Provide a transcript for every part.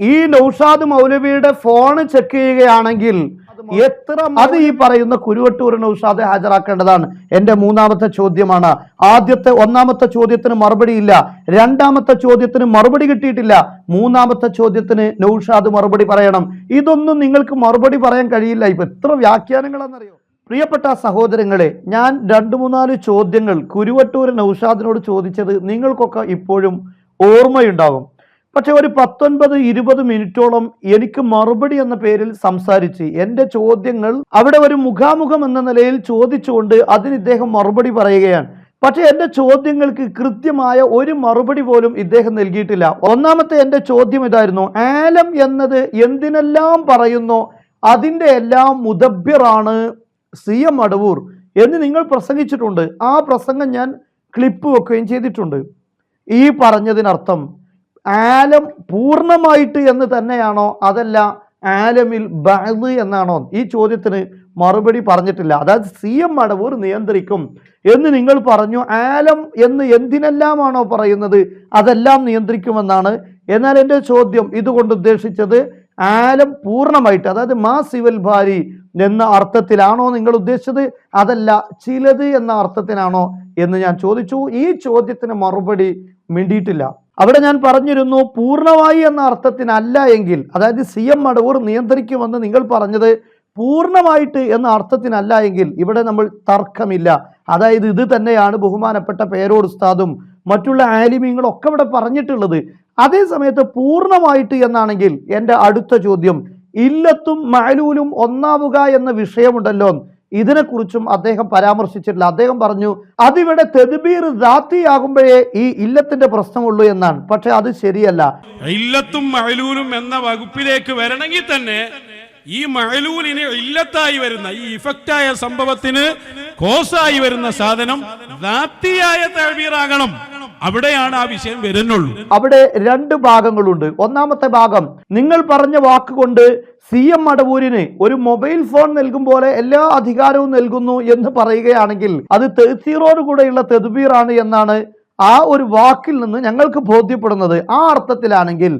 ഈ നൗഷാദ് മൗലവിയുടെ phone check ചെയ്യുകയാണെങ്കിൽ എത്ര അത് ഈ പറയുന്ന കുരുവട്ടൂർ നൗഷാദ് ഹാജരാക്കേണ്ടതാണ്? എന്റെ മൂന്നാമത്തെ ചോദ്യമാണ്. ആദ്യത്തെ ഒന്നാമത്തെ ചോദ്യത്തിന് മറുപടി ഇല്ല. രണ്ടാമത്തെ ചോദ്യത്തിന് മറുപടി കിട്ടിയിട്ടില്ല. മൂന്നാമത്തെ ചോദ്യത്തിന് നൗഷാദ് മറുപടി പറയണം. ഇതൊന്നും നിങ്ങൾക്ക് മറുപടി പറയാൻ കഴിയില്ല. ഇപ്പൊ എത്ര വ്യാഖ്യാനങ്ങളാണെന്നറിയോ? പ്രിയപ്പെട്ട സഹോദരങ്ങളെ ഞാൻ രണ്ട് മൂന്നാൽ ചോദ്യങ്ങൾ കുരുവട്ടൂർ നൗഷാദിനോട് ചോദിച്ചത് നിങ്ങൾക്കൊക്കെ ഇപ്പോഴും ഓർമ്മയുണ്ടാകും പക്ഷെ ഒരു പത്തൊൻപത് ഇരുപത് മിനിറ്റോളം എനിക്ക് മറുപടി എന്ന പേരിൽ സംസാരിച്ച് എന്റെ ചോദ്യങ്ങൾ അവിടെ ഒരു മുഖാമുഖം എന്ന നിലയിൽ ചോദിച്ചുകൊണ്ട് അതിന് ഇദ്ദേഹം മറുപടി പറയുകയാണ്. പക്ഷെ എന്റെ ചോദ്യങ്ങൾക്ക് കൃത്യമായ ഒരു മറുപടി പോലും ഇദ്ദേഹം നൽകിയിട്ടില്ല. ഒന്നാമത്തെ എന്റെ ചോദ്യം ഇതായിരുന്നു ആലം എന്നത് എന്തിനെല്ലാം പറയുന്നു? അതിന്റെ എല്ലാം മുദബ്ബിറാണ് സി എം അടവൂർ എന്ന് നിങ്ങൾ പ്രസംഗിച്ചിട്ടുണ്ട്. ആ പ്രസംഗം ഞാൻ ക്ലിപ്പ് വെക്കുകയും ചെയ്തിട്ടുണ്ട്. ഈ പറഞ്ഞതിനർത്ഥം ആലം പൂർണമായിട്ട് എന്ന് തന്നെയാണോ അതല്ല ആലമിൽ ബഅദ് എന്നാണോ? ഈ ചോദ്യത്തിന് മറുപടി പറഞ്ഞിട്ടില്ല. അതായത് സി എം അടവൂർ നിയന്ത്രിക്കും. എന്ന് നിങ്ങൾ പറഞ്ഞു ആലം എന്ന് എന്തിനെല്ലാമാണോ പറയുന്നത്? അതെല്ലാം നിയന്ത്രിക്കുമെന്നാണ്. എന്നാൽ എന്റെ ചോദ്യം ഇതുകൊണ്ട് ഉദ്ദേശിച്ചത് ആലം പൂർണമായിട്ട് അതായത് മാ സിവൽ ഭാരി എന്ന അർത്ഥത്തിലാണോ നിങ്ങൾ ഉദ്ദേശിച്ചത്? അതല്ല ചിലത് എന്ന അർത്ഥത്തിനാണോ എന്ന് ഞാൻ ചോദിച്ചു. ഈ ചോദ്യത്തിന് മറുപടി മിണ്ടിയിട്ടില്ല. അവിടെ ഞാൻ പറഞ്ഞിരുന്നു പൂർണമായി എന്ന അർത്ഥത്തിനല്ല എങ്കിൽ അതായത് സി എം മടവൂർ നിയന്ത്രിക്കുമെന്ന് നിങ്ങൾ പറഞ്ഞത് പൂർണമായിട്ട് എന്ന അർത്ഥത്തിനല്ല എങ്കിൽ ഇവിടെ നമ്മൾ തർക്കമില്ല. അതായത് ഇത് തന്നെയാണ് ബഹുമാനപ്പെട്ട പേരോട് ഉസ്താദും മറ്റുള്ള ആലിമീങ്ങളൊക്കെ ഇവിടെ പറഞ്ഞിട്ടുള്ളത്. അതേ സമയത്ത് പൂർണമായിട്ട് എന്നാണെങ്കിൽ എന്റെ അടുത്ത ചോദ്യം ഇല്ലത്തും മാലൂലും ഒന്നാവുക എന്ന വിഷയമുണ്ടല്ലോ ഇതിനെക്കുറിച്ചും അദ്ദേഹം പരാമർശിച്ചിട്ടില്ല. അദ്ദേഹം പറഞ്ഞു അതിവിടെ തെതുബീർ ദാത്തിയാകുമ്പോഴേ ഈ ഇല്ലത്തിന്റെ പ്രശ്നമുള്ളൂ എന്നാണ്. പക്ഷെ അത് ശരിയല്ല. ഇല്ലത്തും മഴലൂലും എന്ന വകുപ്പിലേക്ക് വരണമെങ്കിൽ തന്നെ ഈ മഴലൂലിന് ഇല്ലത്തായി വരുന്ന ഈ ഇഫക്റ്റായ സംഭവത്തിന് കോസായി വരുന്ന സാധനം ദാത്തിയായ തഴവീറാകണം അവിടെയാണ് ആ വിഷയം വരുന്നുള്ളൂ. അവിടെ രണ്ട് ഭാഗങ്ങളുണ്ട്. ഒന്നാമത്തെ ഭാഗം നിങ്ങൾ പറഞ്ഞ വാക്കുകൊണ്ട് സി എം മടവൂരിന് ഒരു മൊബൈൽ ഫോൺ നൽകും പോലെ എല്ലാ അധികാരവും നൽകുന്നു എന്ന് പറയുകയാണെങ്കിൽ അത് തെസീറോട് കൂടെയുള്ള തെതുബീറാണ് എന്നാണ് ആ ഒരു വാക്കിൽ നിന്ന് ഞങ്ങൾക്ക് ബോധ്യപ്പെടുന്നത്. ആ അർത്ഥത്തിലാണെങ്കിൽ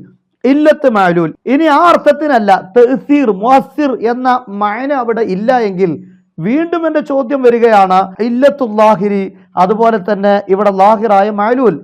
ഇല്ലത്ത് മാലൂൽ. ഇനി ആ അർത്ഥത്തിനല്ല തഹസീർ മുഹസിർ എന്ന മയന അവിടെ ഇല്ല എങ്കിൽ വീണ്ടും എന്റെ ചോദ്യം വരികയാണ് ഇല്ലത്തുല്ലാഹിരി അതുപോലെ തന്നെ ഇവിടെ ലാഹിറായ മാലൂൽ.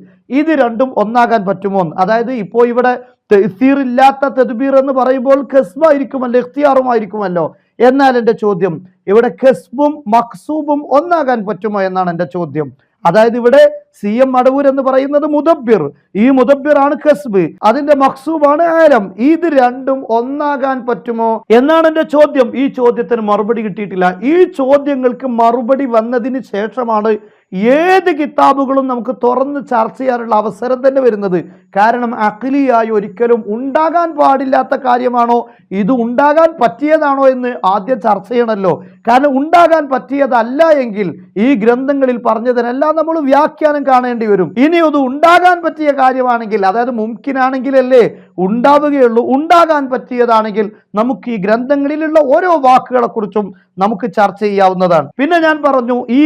ഇത് രണ്ടും ഒന്നാകാൻ പറ്റുമോ അതായത് ഇപ്പോൾ ഇവിടെ തെസീർ ഇല്ലാത്ത തെതുബീർ എന്ന് പറയുമ്പോൾ ഖസ്ബായിരിക്കുമല്ലോ ഇഖ്തിയാറുമായിരിക്കുമല്ലോ. എന്നാൽ എന്റെ ചോദ്യം ഇവിടെ ഖസ്ബും മക്സൂബും ഒന്നാകാൻ പറ്റുമോ എന്നാണ് എന്റെ ചോദ്യം. അതായത് ഇവിടെ സി എം മടവൂർ എന്ന് പറയുന്നത് മുദബ്ബിർ. ഈ മുദബ്ബിർ ആണ് കസ്ബ്. അതിന്റെ മക്സൂബാണ് ആലം. ഇത് രണ്ടും ഒന്നാകാൻ പറ്റുമോ? എന്നാണ് എന്റെ ചോദ്യം. ഈ ചോദ്യത്തിന് മറുപടി കിട്ടിയിട്ടില്ല. ഈ ചോദ്യങ്ങൾക്ക് മറുപടി വന്നതിന് ശേഷമാണ് ഏത് കിതാബുകളും നമുക്ക് തുറന്ന് ചർച്ച ചെയ്യാനുള്ള അവസരം തന്നെ വരുന്നത്. കാരണം അഖിലിയായി ഒരിക്കലും ഉണ്ടാകാൻ പാടില്ലാത്ത കാര്യമാണോ? ഇത് ഉണ്ടാകാൻ പറ്റിയതാണോ എന്ന് ആദ്യം ചർച്ച ചെയ്യണമല്ലോ. കാരണം ഉണ്ടാകാൻ പറ്റിയതല്ല എങ്കിൽ ഈ ഗ്രന്ഥങ്ങളിൽ പറഞ്ഞതിനെല്ലാം നമ്മൾ വ്യാഖ്യാനം കാണേണ്ടി വരും. ഇനി അത് ഉണ്ടാകാൻ പറ്റിയ കാര്യമാണെങ്കിൽ അതായത് മുംകിനാണെങ്കിലല്ലേ ഉണ്ടാവുകയുള്ളൂ. ഉണ്ടാകാൻ പറ്റിയതാണെങ്കിൽ നമുക്ക് ഈ ഗ്രന്ഥങ്ങളിലുള്ള ഓരോ വാക്കുകളെ കുറിച്ചും നമുക്ക് ചർച്ച ചെയ്യാവുന്നതാണ്. പിന്നെ ഞാൻ പറഞ്ഞു ഈ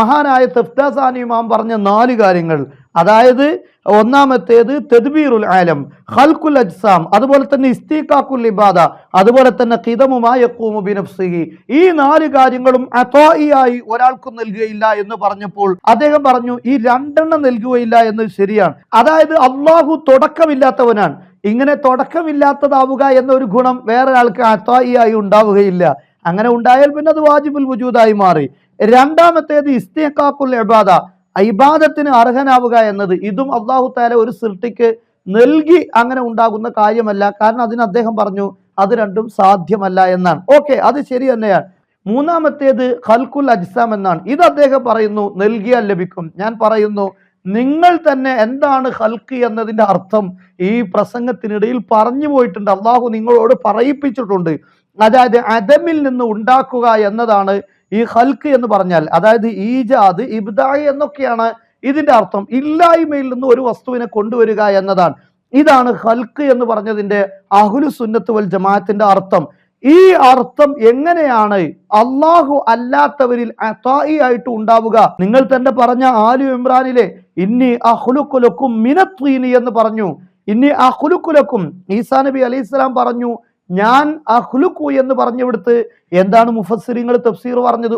മഹാനായ തെഫ്താസാനി ഇമാം പറഞ്ഞ നാല് കാര്യങ്ങൾ. അതായത് ഒന്നാമത്തേത് തെദ്ബീറുൽ ആലം ഹൽക്കുൽ അജ്സാം അതുപോലെ തന്നെ ഇസ്തീഖാക്കുൽ ഇബാദ അതുപോലെ തന്നെ ബിനഫ്സിഹി. ഈ നാല് കാര്യങ്ങളും അതായിയായി ഒരാൾക്കും നൽകുകയില്ല എന്ന് പറഞ്ഞപ്പോൾ അദ്ദേഹം പറഞ്ഞു ഈ രണ്ടെണ്ണം നൽകുകയില്ല എന്ന് ശരിയാണ്. അതായത് അള്ളാഹു തുടക്കമില്ലാത്തവനാണ്. ഇങ്ങനെ തുടക്കമില്ലാത്തതാവുക എന്ന ഒരു ഗുണം വേറെ ആൾക്ക് അത്തായിയായി ഉണ്ടാവുകയില്ല. അങ്ങനെ ഉണ്ടായാൽ പിന്നെ അത് വാജിബുൽ വജൂദായി മാറി. രണ്ടാമത്തേത് ഇസ്തേക്കാക്കുൽ ഇബാദ. ഇബാദത്തിന് അർഹനാവുക എന്നത് ഇതും അള്ളാഹു താല ഒരു സൃഷ്ടിക്ക് നൽകി അങ്ങനെ ഉണ്ടാകുന്ന കാര്യമല്ല. കാരണം അതിന് അദ്ദേഹം പറഞ്ഞു അത് രണ്ടും സാധ്യമല്ല എന്നാണ്. ഓക്കെ അത് ശരി തന്നെയാണ്. മൂന്നാമത്തേത് ഖൽക്കുൽ അജ്സാം എന്നാണ്. ഇത് അദ്ദേഹം പറയുന്നു നൽകിയാൽ ലഭിക്കും. ഞാൻ പറയുന്നു നിങ്ങൾ തന്നെ എന്താണ് ഹൽക്ക് എന്നതിന്റെ അർത്ഥം ഈ പ്രസംഗത്തിനിടയിൽ പറഞ്ഞു പോയിട്ടുണ്ട്. അള്ളാഹു നിങ്ങളോട് പറയിപ്പിച്ചിട്ടുണ്ട്. അതായത് അദമിൽ നിന്ന് ഉണ്ടാക്കുക എന്നതാണ് ഈ ഹൽക്ക് എന്ന് പറഞ്ഞാൽ. അതായത് ഈജാദ് ഇബ്ദായി എന്നൊക്കെയാണ് ഇതിന്റെ അർത്ഥം. ഇല്ലായ്മയിൽ നിന്ന് ഒരു വസ്തുവിനെ കൊണ്ടുവരിക എന്നതാണ്. ഇതാണ് ഹൽക്ക് എന്ന് പറഞ്ഞതിന്റെ അഹുലു സുന്നത്ത് വൽ ജമാഅത്തിന്റെ അർത്ഥം. ഈ അർത്ഥം എങ്ങനെയാണ്? അള്ളാഹു അല്ലാത്തവരിൽ ആയിട്ട് ഉണ്ടാവുക. നിങ്ങൾ തന്നെ പറഞ്ഞ ആലു ഇമ്രാനിലെ ഇന്നി അഹുലുക്കുലക്കും മിനത്വീനി എന്ന് പറഞ്ഞു. ഇനി അഹുലുക്കുലക്കും ഈസാ നബി അലൈഹി സ്വലാം പറഞ്ഞു ഞാൻ അഹ്ലുക്കു എന്ന് പറഞ്ഞവിടുത്ത് എന്താണ് മുഫസ്സിരിങ്ങൾ തഫ്സീർ പറഞ്ഞത്?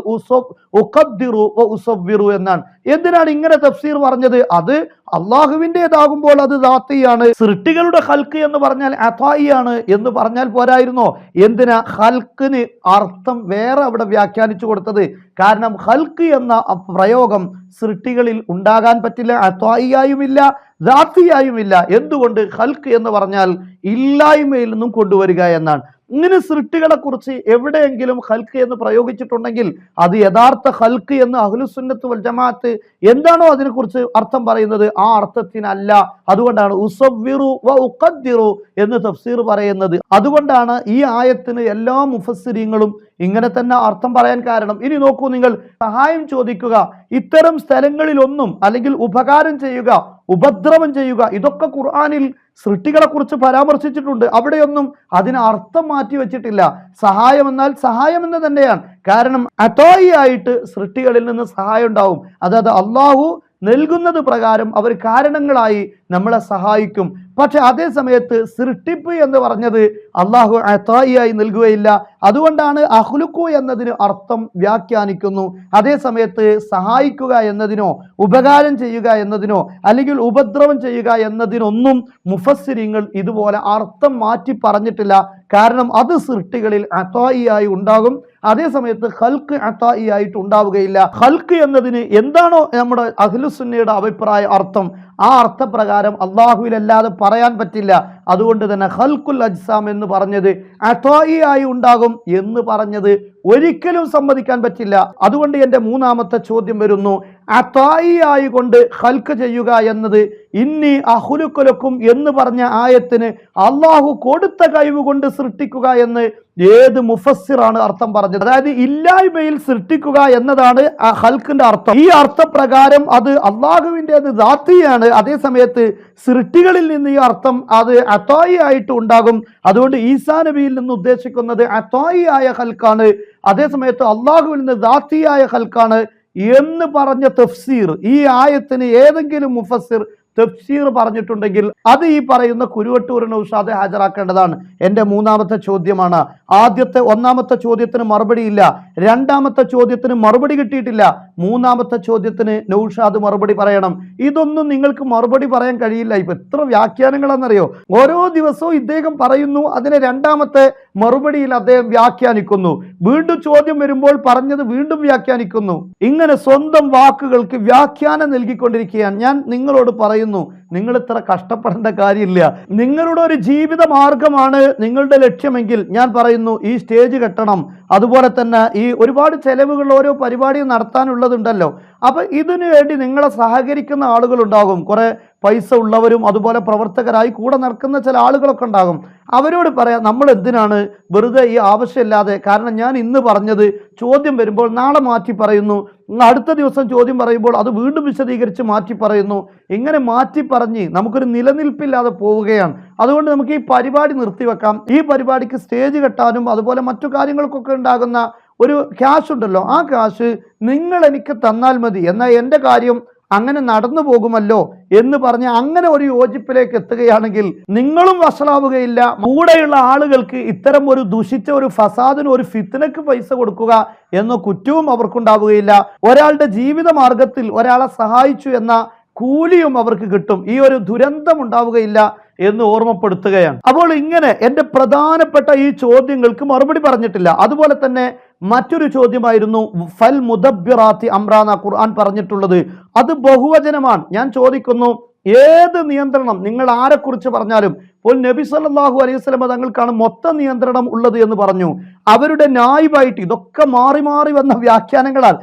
വ ഉസവ്വിറു എന്നാണ്. എന്തിനാണ് ഇങ്ങനെ തഫ്സീർ പറഞ്ഞത്? അത് അള്ളാഹുവിന്റെതാകുമ്പോൾ അത് ദാത്തിയാണ്. സൃഷ്ടികളുടെ ഹൽക്ക് എന്ന് പറഞ്ഞാൽ അഥായിയാണ് എന്ന് പറഞ്ഞാൽ പോരായിരുന്നോ? എന്തിനാ? ഹൽക്കിന് അർത്ഥം വേറെ അവിടെ വ്യാഖ്യാനിച്ചു കൊടുത്തത്. കാരണം ഹൽക്ക് എന്ന പ്രയോഗം സൃഷ്ടികളിൽ ഉണ്ടാകാൻ പറ്റില്ല അത്വായിയായുമില്ല ദാത്തിയായുമില്ല. എന്തുകൊണ്ട്? ഹൽക്ക് എന്ന് പറഞ്ഞാൽ ഇല്ലായ്മയിൽ നിന്നും കൊണ്ടുവരിക എന്നാണ്. ഇങ്ങനെ സൃഷ്ടികളെ കുറിച്ച് എവിടെയെങ്കിലും ഹൽക്ക് എന്ന് പ്രയോഗിച്ചിട്ടുണ്ടെങ്കിൽ അത് യഥാർത്ഥ ഹൽക്ക് എന്ന് അഹ്ലുസുന്നത്ത് വൽ ജമാഅത്ത് എന്താണോ അതിനെക്കുറിച്ച് അർത്ഥം പറയുന്നത്? ആ അർത്ഥത്തിനല്ല. അതുകൊണ്ടാണ് ഉസവ്വിറു വ ഉഖദ്ദിറു എന്ന് തഫ്സീർ പറയുന്നത്. അതുകൊണ്ടാണ് ഈ ആയത്തിന് എല്ലാ മുഫസ്സിരിങ്ങളും ഇങ്ങനെ തന്നെ അർത്ഥം പറയാൻ കാരണം. ഇനി നോക്കൂ നിങ്ങൾ സഹായം ചോദിക്കുക. ഇത്തരം സ്ഥലങ്ങളിലൊന്നും അല്ലെങ്കിൽ ഉപകാരം ചെയ്യുക ഉപദ്രവം ചെയ്യുക. ഇതൊക്കെ ഖുർആാനിൽ സൃഷ്ടികളെക്കുറിച്ച് പരാമർശിച്ചിട്ടുണ്ട്. അവിടെയൊന്നും അതിന് അർത്ഥം മാറ്റി വെച്ചിട്ടില്ല. സഹായം എന്നാൽ സഹായം എന്ന് തന്നെയാണ്. കാരണം അത്തോയി ആയിട്ട് സൃഷ്ടികളിൽ നിന്ന് സഹായം ഉണ്ടാവും. അതായത് അള്ളാഹു നൽകുന്നത് പ്രകാരം അവർ കാരണങ്ങളായി നമ്മളെ സഹായിക്കും. പക്ഷെ അതേ സമയത്ത് സൃഷ്ടിപ്പ് എന്ന് പറഞ്ഞത് അള്ളാഹു അത്തായിയായി നൽകുകയില്ല. അതുകൊണ്ടാണ് അഹ്ലുക്കു എന്നതിന് അർത്ഥം വ്യാഖ്യാനിക്കുന്നു. അതേ സമയത്ത് സഹായിക്കുക എന്നതിനോ ഉപകാരം ചെയ്യുക എന്നതിനോ അല്ലെങ്കിൽ ഉപദ്രവം ചെയ്യുക എന്നതിനൊന്നും മുഫസ്സിരിങ്ങൾ ഇതുപോലെ അർത്ഥം മാറ്റി പറഞ്ഞിട്ടില്ല. കാരണം അത് സൃഷ്ടികളിൽ അത്തായിയായി ഉണ്ടാകും. അതേ സമയത്ത് ഹൽക്ക് അത്തായി ആയിട്ട് ഉണ്ടാവുകയില്ല. ഹൽക്ക് എന്നതിന് എന്താണോ നമ്മുടെ അഖിലുസുന്നയുടെ അഭിപ്രായ അർത്ഥം. ആ അർത്ഥപ്രകാരം അള്ളാഹുവിലല്ലാതെ പറയാൻ പറ്റില്ല. അതുകൊണ്ട് തന്നെ ഹൽക്കുൽ അജ്സാം എന്ന് പറഞ്ഞത് അത്തായി ആയി ഉണ്ടാകും എന്ന് പറഞ്ഞത് ഒരിക്കലും സമ്മതിക്കാൻ പറ്റില്ല. അതുകൊണ്ട് എന്റെ മൂന്നാമത്തെ ചോദ്യം വരുന്നു. അത്തായി ആയിക്കൊണ്ട് ഹൽക്ക് ചെയ്യുക എന്നത് ഇന്നി അഹുലുക്കൊലക്കും എന്ന് പറഞ്ഞ ആയത്തിന് അള്ളാഹു കൊടുത്ത കഴിവ് കൊണ്ട് സൃഷ്ടിക്കുക എന്ന് ഏത് മുഫസ്സിറാണ് അർത്ഥം പറഞ്ഞത്? അതായത് ഇല്ലായ്മയിൽ സൃഷ്ടിക്കുക എന്നതാണ് ഹൽക്കിന്റെ അർത്ഥം. ഈ അർത്ഥപ്രകാരം അത് അള്ളാഹുവിന്റെത് ദാത്തിയാണ്. അതേ സമയത്ത് സൃഷ്ടികളിൽ നിന്ന് ഈ അർത്ഥം അത് അത്തോയി ആയിട്ട് ഉണ്ടാകും. അതുകൊണ്ട് ഈസാ നബിയിൽ നിന്ന് ഉദ്ദേശിക്കുന്നത് അത്തോയി ആയ ഹൽക്കാണ് അതേ സമയത്ത് അള്ളാഹുവിൽ നിന്ന് ദാത്തിയായ ഹൽക്കാണ് എന്ന് പറഞ്ഞ തഫ്സീർ ഈ ആയത്തിന് ഏതെങ്കിലും മുഫസ്സിർ തഫ്സീർ പറഞ്ഞിട്ടുണ്ടെങ്കിൽ അത് ഈ പറയുന്ന കുരുവട്ടൂരിന് ഉഷാദെ ഹാജരാക്കേണ്ടതാണ്. എന്റെ മൂന്നാമത്തെ ചോദ്യമാണ്. ആദ്യത്തെ ഒന്നാമത്തെ ചോദ്യത്തിന് മറുപടിയില്ല. രണ്ടാമത്തെ ചോദ്യത്തിന് മറുപടി കിട്ടിയിട്ടില്ല. മൂന്നാമത്തെ ചോദ്യത്തിന് നൗഷാദ് മറുപടി പറയണം. ഇതൊന്നും നിങ്ങൾക്ക് മറുപടി പറയാൻ കഴിയില്ല. ഇപ്പൊ എത്ര വ്യാഖ്യാനങ്ങളാണെന്നറിയോ? ഓരോ ദിവസവും ഇദ്ദേഹം പറയുന്നു അതിനെ രണ്ടാമത്തെ മറുപടിയിൽ അദ്ദേഹം വ്യാഖ്യാനിക്കുന്നു. വീണ്ടും ചോദ്യം വരുമ്പോൾ പറഞ്ഞത് വീണ്ടും വ്യാഖ്യാനിക്കുന്നു. ഇങ്ങനെ സ്വന്തം വാക്കുകൾക്ക് വ്യാഖ്യാനം നൽകിക്കൊണ്ടിരിക്കുകയാണ്. ഞാൻ നിങ്ങളോട് പറയുന്നു നിങ്ങൾ ഇത്ര കഷ്ടപ്പെടേണ്ട കാര്യമില്ല. നിങ്ങളുടെ ഒരു ജീവിത മാർഗമാണ് നിങ്ങളുടെ ലക്ഷ്യമെങ്കിൽ ഞാൻ പറയുന്നു ഈ സ്റ്റേജ് കെട്ടണം. അതുപോലെ തന്നെ ഈ ഒരുപാട് ചെലവുകൾ ഓരോ പരിപാടിയും നടത്താനുള്ളതുണ്ടല്ലോ. അപ്പൊ ഇതിനു വേണ്ടി നിങ്ങളെ സഹകരിക്കുന്ന ആളുകളുണ്ടാകും. കുറേ പൈസ ഉള്ളവരും അതുപോലെ പ്രവർത്തകരായി കൂടെ നടക്കുന്ന ചില ആളുകളൊക്കെ ഉണ്ടാകും. അവരോട് പറയാം നമ്മൾ എന്തിനാണ് വെറുതെ ഈ ആവശ്യമില്ലാതെ? കാരണം ഞാൻ ഇന്ന് പറഞ്ഞത് ചോദ്യം വരുമ്പോൾ നാളെ മാറ്റി പറയുന്നു. അടുത്ത ദിവസം ചോദ്യം പറയുമ്പോൾ അത് വീണ്ടും വിശദീകരിച്ച് മാറ്റി പറയുന്നു. ഇങ്ങനെ മാറ്റി പറഞ്ഞ് നമുക്കൊരു നിലനിൽപ്പില്ലാതെ പോവുകയാണ്. അതുകൊണ്ട് നമുക്ക് ഈ പരിപാടി നിർത്തിവെക്കാം. ഈ പരിപാടിക്ക് സ്റ്റേജ് കെട്ടാനും അതുപോലെ മറ്റു കാര്യങ്ങൾക്കൊക്കെ ഉണ്ടാകുന്ന ഒരു ക്യാഷ് ഉണ്ടല്ലോ. ആ ക്യാഷ് നിങ്ങൾ എനിക്ക് തന്നാൽ മതി. എന്നാൽ എന്റെ കാര്യം അങ്ങനെ നടന്നു പോകുമല്ലോ എന്ന് പറഞ്ഞ് അങ്ങനെ ഒരു യോജിപ്പിലേക്ക് എത്തുകയാണെങ്കിൽ നിങ്ങളും വഷളാവുകയില്ല. കൂടെയുള്ള ആളുകൾക്ക് ഇത്തരം ഒരു ദുഷിച്ച ഒരു ഫസാദിന് ഒരു ഫിത്തിനക്ക് പൈസ കൊടുക്കുക എന്ന കുറ്റവും അവർക്കുണ്ടാവുകയില്ല. ഒരാളുടെ ജീവിത മാർഗത്തിൽ ഒരാളെ സഹായിച്ചു എന്ന കൂലിയും അവർക്ക് കിട്ടും. ഈ ഒരു ദുരന്തം ഉണ്ടാവുകയില്ല എന്ന് ഓർമ്മപ്പെടുത്തുകയാണ്. അപ്പോൾ ഇങ്ങനെ എന്റെ പ്രധാനപ്പെട്ട ഈ ചോദ്യങ്ങൾക്ക് മറുപടി പറഞ്ഞിട്ടില്ല. അതുപോലെ തന്നെ മറ്റൊരു ചോദ്യമായിരുന്നു ഫൽ മുദബിറാത്തി അമ്രാന ഖുർആൻ പറഞ്ഞിട്ടുള്ളത്. അത് ബഹുവചനമാണ്. ഞാൻ ചോദിക്കുന്നു ഏത് നിയന്ത്രണം നിങ്ങൾ ആരെക്കുറിച്ച് പറഞ്ഞാലും ഇപ്പോൾ നബി സല്ലാഹു അലൈഹി വസല്ലമ തങ്ങൾക്കാണ് മൊത്ത നിയന്ത്രണം ഉള്ളത് എന്ന് പറഞ്ഞു. അവരുടെ ന്യായമായിട്ട് ഇതൊക്കെ മാറി മാറി വന്ന വ്യാഖ്യാനങ്ങളാൽ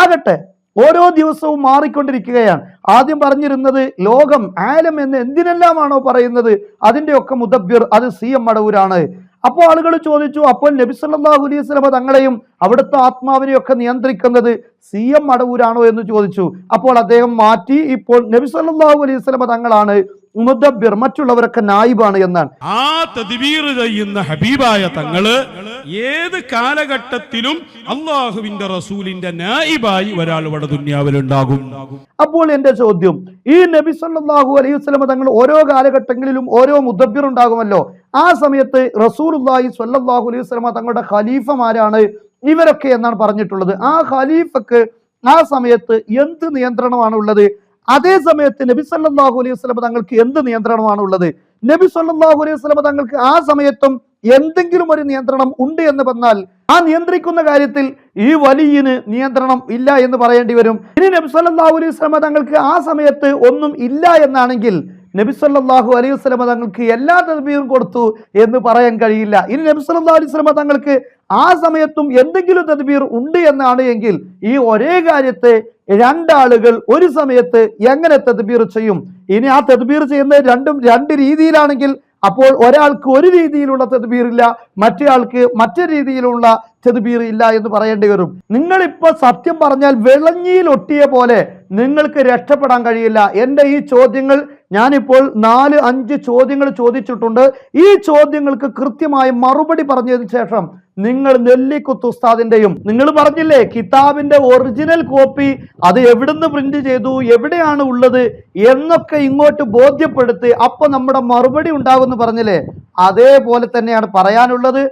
ആകട്ടെ ഓരോ ദിവസവും മാറിക്കൊണ്ടിരിക്കുകയാണ്. ആദ്യം പറഞ്ഞിരുന്നത് ലോകം ആലം എന്ന് എന്തിനെല്ലാമാണോ പറയുന്നത്? അതിന്റെയൊക്കെ മുദബ്ബിർ അത് സി എം മടവൂരാണ്. അപ്പോൾ ആളുകൾ ചോദിച്ചു അപ്പോൾ നബി സല്ലല്ലാഹു അലൈഹി സ്വലമ തങ്ങളെയും അവിടുത്തെ ആത്മാവിനെയൊക്കെ നിയന്ത്രിക്കുന്നത് സി എം മടവൂരാണോ എന്ന് ചോദിച്ചു. അപ്പോൾ അദ്ദേഹം മാറ്റി ഇപ്പോൾ നബി സല്ലല്ലാഹു അലൈഹി സ്വലമ തങ്ങളാണ് മുദബ്ബിർ മറ്റുള്ളവരൊക്കെ നായിബാണ് എന്നാണ്. ആ തദ്ബീർ ചെയ്യുന്ന ഹബീബായ തങ്ങൾ ഏത് കാലഘട്ടത്തിലും അള്ളാഹുവിന്റെ റസൂലിന്റെ നായിബായി ഒരാൾ ഇവിടെ ദുന്യാവിലുണ്ടാകും. അപ്പോൾ എന്റെ ചോദ്യം ഈ നബി സല്ലല്ലാഹു അലൈഹി വസ്ലമ തങ്ങൾ ഓരോ കാലഘട്ടങ്ങളിലും ഓരോ മുദബ്ബിർ ഉണ്ടാകുമല്ലോ? ആ സമയത്ത് റസൂലുള്ളാഹി സ്വല്ലല്ലാഹു അലൈഹി വസ്ലമ തങ്ങളുടെ ഖലീഫമാരാണ് ഇവരൊക്കെ എന്നാണ് പറഞ്ഞിട്ടുള്ളത്. ആ ഖലീഫക്ക് ആ സമയത്ത് എന്ത് നിയന്ത്രണമാണ് ഉള്ളത് അതേ സമയത്ത് നബി സല്ലാഹു അലൈഹി വസ്ലമ തങ്ങൾക്ക് എന്ത് നിയന്ത്രണമാണ് ഉള്ളത് നബി സല്ലാഹു അലൈഹി വസ്ലമ തങ്ങൾക്ക് ആ സമയത്തും എന്തെങ്കിലും ഒരു നിയന്ത്രണം ഉണ്ട് എന്ന് പറഞ്ഞാൽ ആ നിയന്ത്രിക്കുന്ന കാര്യത്തിൽ ഈ വലിയന് നിയന്ത്രണം ഇല്ല എന്ന് പറയേണ്ടി വരും. ഇനി നബി സല്ലാഹു അലൈഹി വസ്ലമ തങ്ങൾക്ക് ആ സമയത്ത് ഒന്നും ഇല്ല എന്നാണെങ്കിൽ നബി സല്ലല്ലാഹു അലൈഹി വസ്ലമ തങ്ങൾക്ക് എല്ലാ തദ്ബീറും കൊടുത്തു എന്ന് പറയാൻ കഴിയില്ല. ഇനി നബി സല്ലല്ലാഹു അലൈഹി സ്വലമ തങ്ങൾക്ക് ആ സമയത്തും എന്തെങ്കിലും തദ്ബീർ ഉണ്ട് എന്നാണ് എങ്കിൽ ഈ ഒരേ കാര്യത്തെ രണ്ടാളുകൾ ഒരു സമയത്ത് എങ്ങനെ തദ്ബീർ ചെയ്യും? ഇനി ആ തദ്ബീർ ചെയ്യുന്നത് രണ്ടും രണ്ട് രീതിയിലാണെങ്കിൽ അപ്പോൾ ഒരാൾക്ക് ഒരു രീതിയിലുള്ള തെതുബീറില്ല മറ്റേയാൾക്ക് മറ്റൊരു രീതിയിലുള്ള തദ്ബീർ ഇല്ല എന്ന് പറയേണ്ടി വരും. നിങ്ങളിപ്പോ സത്യം പറഞ്ഞാൽ വിളഞ്ഞിയിൽ ഒട്ടിയ പോലെ നിങ്ങൾക്ക് രക്ഷപ്പെടാൻ കഴിയില്ല. എന്റെ ഈ ചോദ്യങ്ങൾ ഞാനിപ്പോൾ നാല് അഞ്ച് ചോദ്യങ്ങൾ ചോദിച്ചിട്ടുണ്ട്. ഈ ചോദ്യങ്ങൾക്ക് കൃത്യമായി മറുപടി പറഞ്ഞതിന് ശേഷം നിങ്ങൾ നെല്ലിക്കുത്ത് ഉസ്താദിന്റെയും നിങ്ങൾ പറഞ്ഞില്ലേ കിതാബിന്റെ ഒറിജിനൽ കോപ്പി അത് എവിടുന്ന് പ്രിന്റ് ചെയ്തു എവിടെയാണ് ഉള്ളത് എന്നൊക്കെ ഇങ്ങോട്ട് ബോധ്യപ്പെടുത്തി അപ്പോൾ നമ്മുടെ മറുപടി ഉണ്ടാകുമെന്ന് പറഞ്ഞില്ലേ? അതേപോലെ തന്നെയാണ് പറയാനുള്ളത്.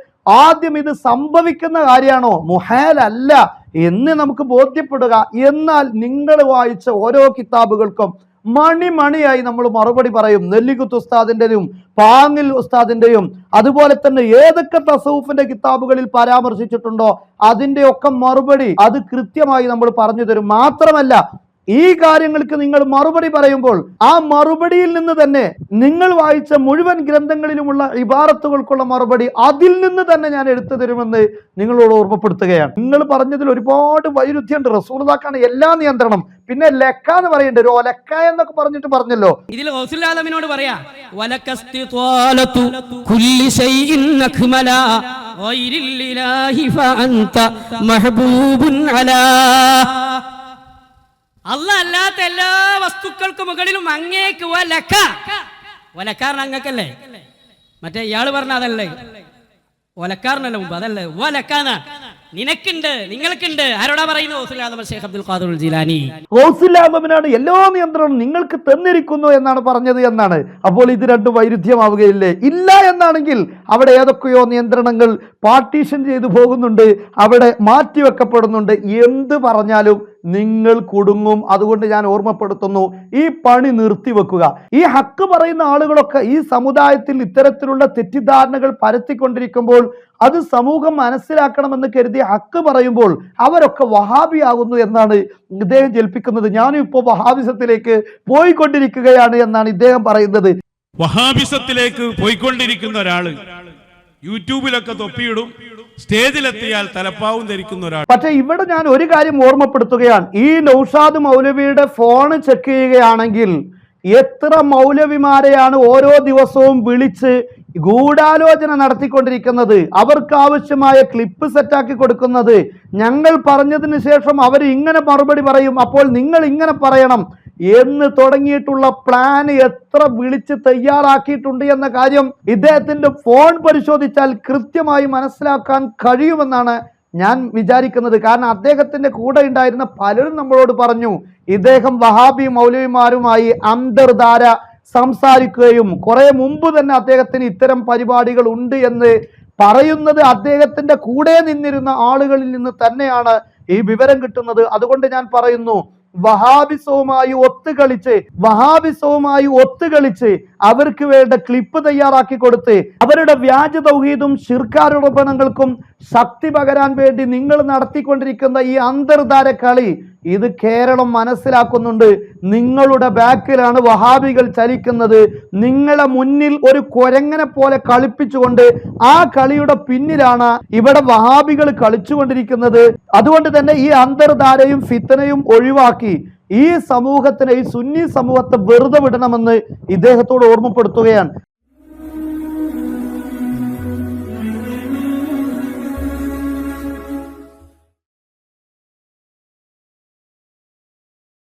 ആദ്യം ഇത് സംഭവിക്കുന്ന കാര്യമാണോ? മുഹാലല്ല എന്ന് നമുക്ക് ബോധ്യപ്പെടുക. എന്നാൽ നിങ്ങൾ വായിച്ച ഓരോ കിതാബുകൾക്കും മണിമണിയായി നമ്മൾ മറുപടി പറയും. നെല്ലിക്കുത്ത് ഉസ്താദിന്റെയും പാങ്ങിൽ ഉസ്താദിന്റെയും അതുപോലെ തന്നെ ഏതൊക്കെ തസൂഫിന്റെ കിതാബുകളിൽ പരാമർശിച്ചിട്ടുണ്ടോ അതിന്റെ ഒക്കെ മറുപടി അത് കൃത്യമായി നമ്മൾ പറഞ്ഞു തരും. മാത്രമല്ല ഈ കാര്യങ്ങൾക്ക് നിങ്ങൾ മറുപടി പറയുമ്പോൾ ആ മറുപടിയിൽ നിന്ന് തന്നെ നിങ്ങൾ വായിച്ച മുഴുവൻ ഗ്രന്ഥങ്ങളിലുമുള്ള ഇബാറത്തുകൾക്കുള്ള മറുപടി അതിൽ നിന്ന് തന്നെ ഞാൻ എടുത്തു തരുമെന്ന് നിങ്ങളോട് ഓർമ്മപ്പെടുത്തുകയാണ്. നിങ്ങൾ പറഞ്ഞതിൽ ഒരുപാട് വൈരുദ്ധ്യമുണ്ട്. റസൂർദാക്കാണ് എല്ലാ നിയന്ത്രണം. പിന്നെ ലക്ക എന്ന് പറയുന്നുണ്ട് ഒരു ഒലക്ക എന്നൊക്കെ പറഞ്ഞിട്ട് പറഞ്ഞല്ലോ. ഇതിൽ പറയാ അല്ല അല്ലാത്ത എല്ലാ വസ്തുക്കൾക്ക് മുകളിലും അങ്ങേക്ക് ഒലക്ക ഒലക്കാരൻ അങ്ങക്കല്ലേ? മറ്റേ ഇയാൾ പറഞ്ഞ അതല്ലേ? ഒലക്കാരനല്ല മുമ്പ്? അതല്ലേ? വലക്കാന്ന നിനക്കുണ്ട് നിങ്ങൾക്കുണ്ട്. ആരോടാ പറയുന്നു? ഷേഖ് അബ്ദുൽ ഖാദുൽ ജിലാനി. ഗൗസുല്ലാബമിനാണ് എല്ലാ നിയന്ത്രണവും നിങ്ങൾക്ക് തന്നിരിക്കുന്നു എന്നാണ് പറഞ്ഞത് എന്നാണ്. അപ്പോൾ ഇത് രണ്ടും വൈരുദ്ധ്യമാവുകയില്ലേ? ഇല്ല എന്നാണെങ്കിൽ അവിടെ ഏതൊക്കെയോ നിയന്ത്രണങ്ങൾ പാർട്ടീഷൻ ചെയ്തു പോകുന്നുണ്ട്. അവിടെ മാറ്റിവെക്കപ്പെടുന്നുണ്ട് എന്ത് പറഞ്ഞാലും നിങ്ങൾ കുടുങ്ങും. അതുകൊണ്ട് ഞാൻ ഓർമ്മപ്പെടുത്തുന്നു ഈ പണി നിർത്തിവെക്കുക ഈ ഹക്ക് പറയുന്ന ആളുകളൊക്കെ ഈ സമുദായത്തിൽ ഇത്തരത്തിലുള്ള തെറ്റിദ്ധാരണകൾ പരത്തിക്കൊണ്ടിരിക്കുമ്പോൾ അത് സമൂഹം മനസ്സിലാക്കണമെന്ന് കരുതി ഹക്ക് പറയുമ്പോൾ അവരൊക്കെ വഹാബിയാകുന്നു എന്നാണ് ഇദ്ദേഹം ജൽപ്പിക്കുന്നത് ഞാനും ഇപ്പോൾ വഹാബിസത്തിലേക്ക് പോയിക്കൊണ്ടിരിക്കുകയാണ് എന്നാണ് ഇദ്ദേഹം പറയുന്നത്. വഹാബിസത്തിലേക്ക് പോയിക്കൊണ്ടിരിക്കുന്ന ഒരാൾ യൂട്യൂബിലൊക്കെ തൊപ്പിയിടും സ്റ്റേജിലെത്തിയാൽ തലപ്പാവും ധരിക്കുന്ന ഒരാൾ. പക്ഷെ ഇവിടെ ഞാൻ ഒരു കാര്യം ഓർമ്മപ്പെടുത്തുകയാണ്. ഈ നൌഷാദ് മൗലവിയുടെ ഫോൺ ചെക്ക് ചെയ്യുകയാണെങ്കിൽ എത്ര മൗലവിമാരെയാണ് ഓരോ ദിവസവും വിളിച്ച് ഗൂഢാലോചന നടത്തിക്കൊണ്ടിരിക്കുന്നത് അവർക്ക് ആവശ്യമായ ക്ലിപ്പ് സെറ്റാക്കി കൊടുക്കുന്നത്. ഞങ്ങൾ പറഞ്ഞതിന് ശേഷം അവർ ഇങ്ങനെ മറുപടി പറയും അപ്പോൾ നിങ്ങൾ ഇങ്ങനെ പറയണം. എന്ന് തുടങ്ങിയിട്ടുള്ള പ്ലാൻ എത്ര വിളിച്ച് തയ്യാറാക്കിയിട്ടുണ്ട് എന്ന കാര്യം ഇദ്ദേഹത്തിന്റെ ഫോൺ പരിശോധിച്ചാൽ കൃത്യമായി മനസ്സിലാക്കാൻ കഴിയുമെന്നാണ് ഞാൻ വിചാരിക്കുന്നത്. കാരണം അദ്ദേഹത്തിന്റെ കൂടെ ഉണ്ടായിരുന്ന പലരും നമ്മളോട് പറഞ്ഞു ഇദ്ദേഹം വഹാബി മൗലവിമാരുമായി അന്തർധാര സംസാരിക്കുകയും കുറെ മുമ്പ് തന്നെ അദ്ദേഹത്തിന് ഇത്തരം പരിപാടികൾ ഉണ്ട് എന്ന് പറയുന്നത് അദ്ദേഹത്തിന്റെ കൂടെ നിന്നിരുന്ന ആളുകളിൽ നിന്ന് തന്നെയാണ് ഈ വിവരം കിട്ടുന്നത്. അതുകൊണ്ട് ഞാൻ പറയുന്നു വഹാബിസവുമായി ഒത്തുകളിച്ച് വഹാബിസവുമായി ഒത്തുകളിച്ച് അവർക്ക് വേണ്ട ക്ലിപ്പ് തയ്യാറാക്കി കൊടുത്ത് അവരുടെ വ്യാജ തൗഹീദും ശിർക്കാരോപണങ്ങൾക്കും ശക്തി പകരാൻ വേണ്ടി നിങ്ങൾ നടത്തിക്കൊണ്ടിരിക്കുന്ന ഈ അന്തർധാര കളി ഇത് കേരളം മനസ്സിലാക്കുന്നുണ്ട്. നിങ്ങളുടെ ബാക്കിലാണ് വഹാബികൾ ചലിക്കുന്നത്. നിങ്ങളെ മുന്നിൽ ഒരു കൊരങ്ങനെ പോലെ കളിപ്പിച്ചുകൊണ്ട് ആ കളിയുടെ പിന്നിലാണ് ഇവിടെ വഹാബികൾ കളിച്ചുകൊണ്ടിരിക്കുന്നത്. അതുകൊണ്ട് തന്നെ ഈ അന്തർധാരയും ഫിത്തനയും ഒഴിവാക്കി ഈ സമൂഹത്തിനെ ഈ സുന്നി സമൂഹത്തെ വെറുതെ വിടണമെന്ന് ഇദ്ദേഹത്തോട് ഓർമ്മപ്പെടുത്തുകയാണ്.